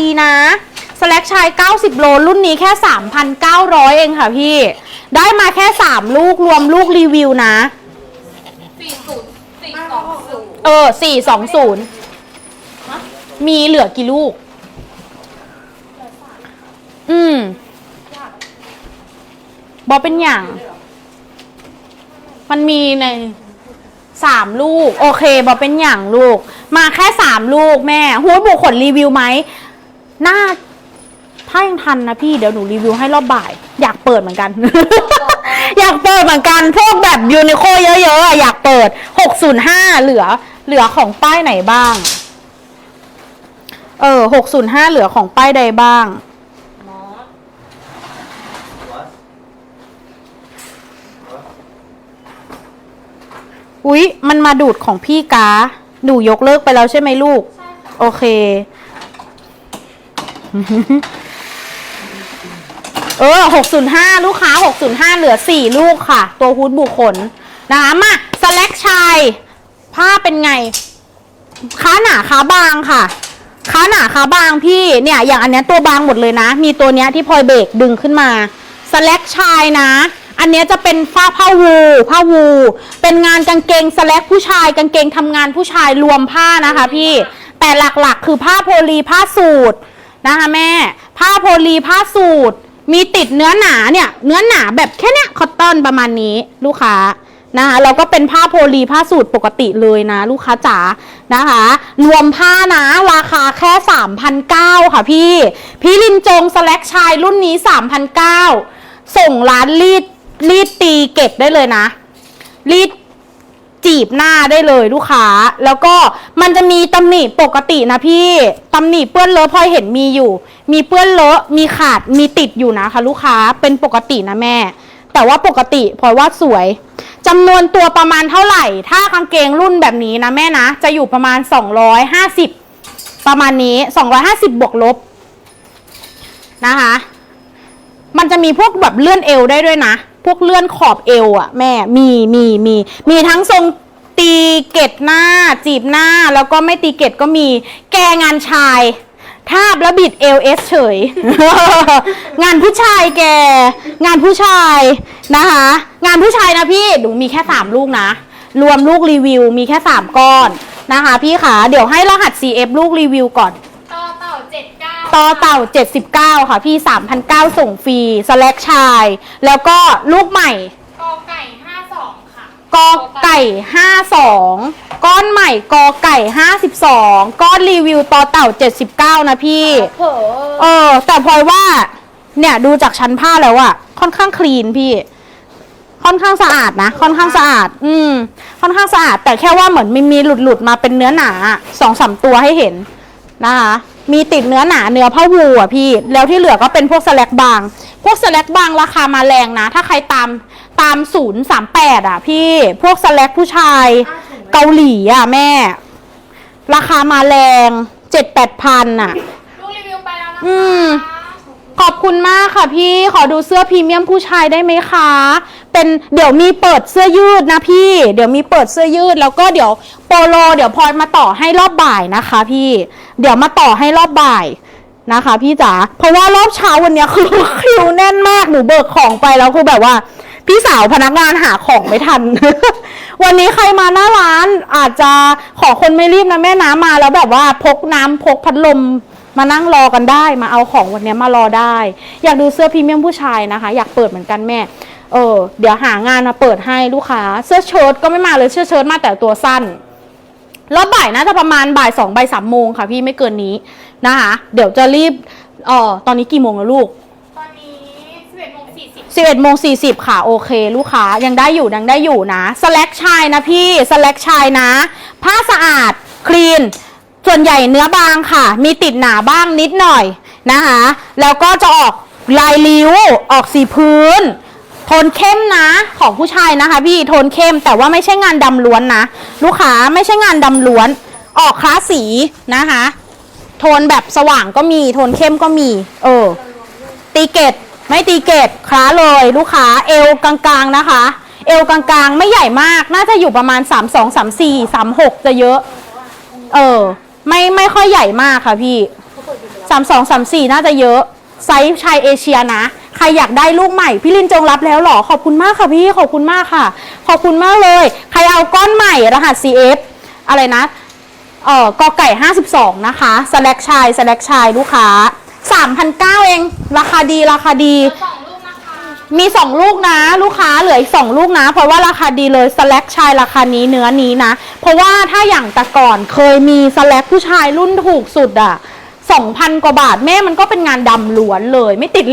ดีนะสแลกชาย 90 โล รุ่นนี้แค่ 3,900 เองค่ะพี่ ได้มาแค่ 3 ลูกรวมลูกรีวิวนะ สี่ศูนย์สี่สองศูนย์เออ 420 มีเหลือกี่ลูก อืมบอเป็นอย่าง มันมีในสามลูก โอเคบอเป็นอย่างลูก มาแค่สามลูกแม่หัวบุคคลรีวิวไหม หน่าถ้ายังทันนะพี่เดี๋ยวหนูรีวิวให้รอบบ่าย อยากเปิดเหมือนกัน อยากเปิดเหมือนกัน พวกแบบยูนิโคเยอะๆอะอยากเปิด 605 เหลือ เหลือของป้ายไหนบ้าง เออ 605 เหลือของป้ายใดบ้างมอสอุ๊ย มันมาดูดของพี่กา หนูยกเลิกไปแล้วใช่ไหมลูก โอเค เออ605ลูกค้า605เหลือ4ลูกค่ะ ตัวฮูดบุคคลนะคะมาสแลกชายผ้าเป็นไง ค้าหนาค้าบางค่ะ ค้าหนาค้าบางพี่เนี่ย อย่างอันเนี้ยตัวบางหมดเลยนะ มีตัวเนี้ยที่พลอยเบรกดึงขึ้นมาสแลกชายนะ อันเนี้ยจะเป็นผ้าผ้าวูผ้าวู เป็นงานกางเกงสแลกผู้ชาย กางเกงทำงานผู้ชายรวมผ้านะคะ พี่แต่หลักๆ คือผ้าโพลีผ้าสูตร นะคะแม่ ผ้าโพลีผ้าสูตร มีติดเนื้อหนาเนี่ย เนื้อหนาแบบแค่เนี้ยคอตตอนประมาณนี้ลูกค้านะคะแล้วก็เป็นผ้าโพลีผ้าสูตรปกติเลยนะ ลูกค้าจ๋านะคะ รวมผ้านะราคาแค่3,009ค่ะพี่ พี่ลินจงสแลกชายรุ่นนี้3,009ส่งร้านรีดรีดตีเก็บได้เลยนะ รีด จีบหน้าได้เลยลูกค้า แล้วก็มันจะมีตำหนิปกตินะพี่ตำหนิเปื้อนเลอะพลอยเห็นมีอยู่ มีเปื้อนเลอะมีขาดมีติดอยู่นะคะลูกค้าเป็นปกตินะแม่ แต่ว่าปกติพลอยว่าสวยจำนวนตัวประมาณเท่าไหร่ ถ้ากางเกงรุ่นแบบนี้นะแม่นะ จะอยู่ประมาณ 250 ประมาณนี้ 250 บวกลบนะคะ มันจะมีพวกแบบเลื่อนเอวได้ด้วยนะ วกเลื่อนขอบเอวอะแม่มีมีมีมีทั้งทรงตีเกตหน้า จีบหน้าแล้วก็ไม่ตีเกตก็มีแกงานชายทาบแล้วบิดเอลเอสเฉย งานผู้ชายแก งานผู้ชายนะคะ งานผู้ชายนะพี่หนูมีแค่สามลูกนะ รวมลูกรีวิวมีแค่สามก้อนนะคะพี่ขาเดี๋ยวให้รหัส CF ลูกรีวิวก่อน ต่อเต่า 79 ค่ะพี่3,009ส่งฟรีสแลกชาย แล้วก็ลูกใหม่กอไก่ห้าสองค่ะกอไก่ 52 ก้อนใหม่กอไก่ 52 ก้อนรีวิวต่อเต่า 79 นะพี่ เผลอเออ แต่พลอยว่า เนี่ยดูจากชั้นผ้าแล้วอะค่อนข้างคลีนพี่ ค่อนข้างสะอาดนะ ค่อนข้างสะอาด อืม ค่อนข้างสะอาด แต่แค่ว่าเหมือนมีมีหลุดหลุดๆมาเป็นเนื้อหนาสองสามตัวให้เห็นนะคะ มีติดเนื้อหนาเนื้อผ้าวูอะพี่ แล้วที่เหลือก็เป็นพวกสแลกบาง พวกสแลกบางราคามาแรงนะ ถ้าใครตามตามศูนย์สามแปดอะพี่ พวกสแลกผู้ชายเกาหลีอะแม่ ราคามาแรงเจ็ดแปดพันอะลูกรีวิวไปแล้วนะคะอืม ขอบคุณมากค่ะพี่ขอดูเสื้อพรีเมียมผู้ชายได้ไหมคะ เป็นเดี๋ยวมีเปิดเสื้อยืดนะพี่ เดี๋ยวมีเปิดเสื้อยืด แล้วก็เดี๋ยวโปโล เดี๋ยวพลอยมาต่อให้รอบบ่ายนะคะ พี่ เดี๋ยวมาต่อให้รอบบ่ายนะคะ พี่จ๋าเพราะว่ารอบเช้าวันนี้คือคิวแน่นมากหนูเบิกของไปแล้วคือแบบว่า พี่สาวพนักงานหาของไม่ทัน วันนี้ใครมาหน้าร้านอาจจะขอคนไม่รีบนะแม่น้ำมาแล้วแบบว่าพกน้ำพกพัดลม มานั่งรอกันได้มาเอาของวันนี้มารอได้ อยากดูเสื้อพรีเมียมผู้ชายนะคะ อยากเปิดเหมือนกันแม่ เออ เดี๋ยวหางานมาเปิดให้ลูกค้า เสื้อเชิ้ตก็ไม่มาเลยเสื้อเชิ้ตมาแต่ตัวสั้นรอบบ่ายน่าจะประมาณบ่ายสองบ่ายสามโมงค่ะพี่ไม่เกินนี้นะคะ เดี๋ยวจะรีบเออตอนนี้กี่โมงแล้วลูกตอนนี้สิบเอ็ดโมงสี่สิบ11โมง40ค่ะโอเค ลูกค้ายังได้อยู่ยังได้อยู่นะสแลกชายนะพี่สแลกชายนะ ผ้าสะอาดคลีน ส่วนใหญ่เนื้อบางค่ะ มีติดหนาบ้างนิดหน่อยนะคะ แล้วก็จะออกลายริ้วออกสีพื้น โทนเข้มนะของผู้ชายนะคะ พี่โทนเข้มแต่ว่าไม่ใช่งานดำล้วนนะ ลูกค้าไม่ใช่งานดำล้วน ออกคลาสสีนะคะ โทนแบบสว่างก็มีโทนเข้มก็มี เออ ตีเกตไม่ตีเกตคล้าเลยลูกค้าเอวกลางๆนะคะ เอวกลางๆ ไม่ใหญ่มากน่าจะอยู่ประมาณ 3 2 3 4 3 6 จะเยอะ เออ ไม่ไม่ค่อยใหญ่มากค่ะพี่สามสองสามสี่น่าจะเยอะไซส์ชายเอเชียนะ ใครอยากได้ลูกใหม่ พี่ลินจงรับแล้วหรอ ขอบคุณมากค่ะพี่ ขอบคุณมากค่ะ ขอบคุณมากเลย ใครเอาก้อนใหม่รหัส CF อะไรนะ เอ่อกอไก่ 52 นะคะสแลกชายสแลกชายลูกค้า 3,900 เอง ราคาดีราคาดีสองลูกนะคะ มี 2 ลูกนะ ลูกค้าเหลืออีก 2 ลูกนะ เพราะว่าราคาดีเลยสแลกชายราคานี้เนื้อนี้นะ เพราะว่าถ้าอย่างแต่ก่อนเคยมีสแลกผู้ชายรุ่นถูกสุดอะ2,000 กว่าบาทแม่มันก็เป็นงานดำล้วนเลยไม่ติด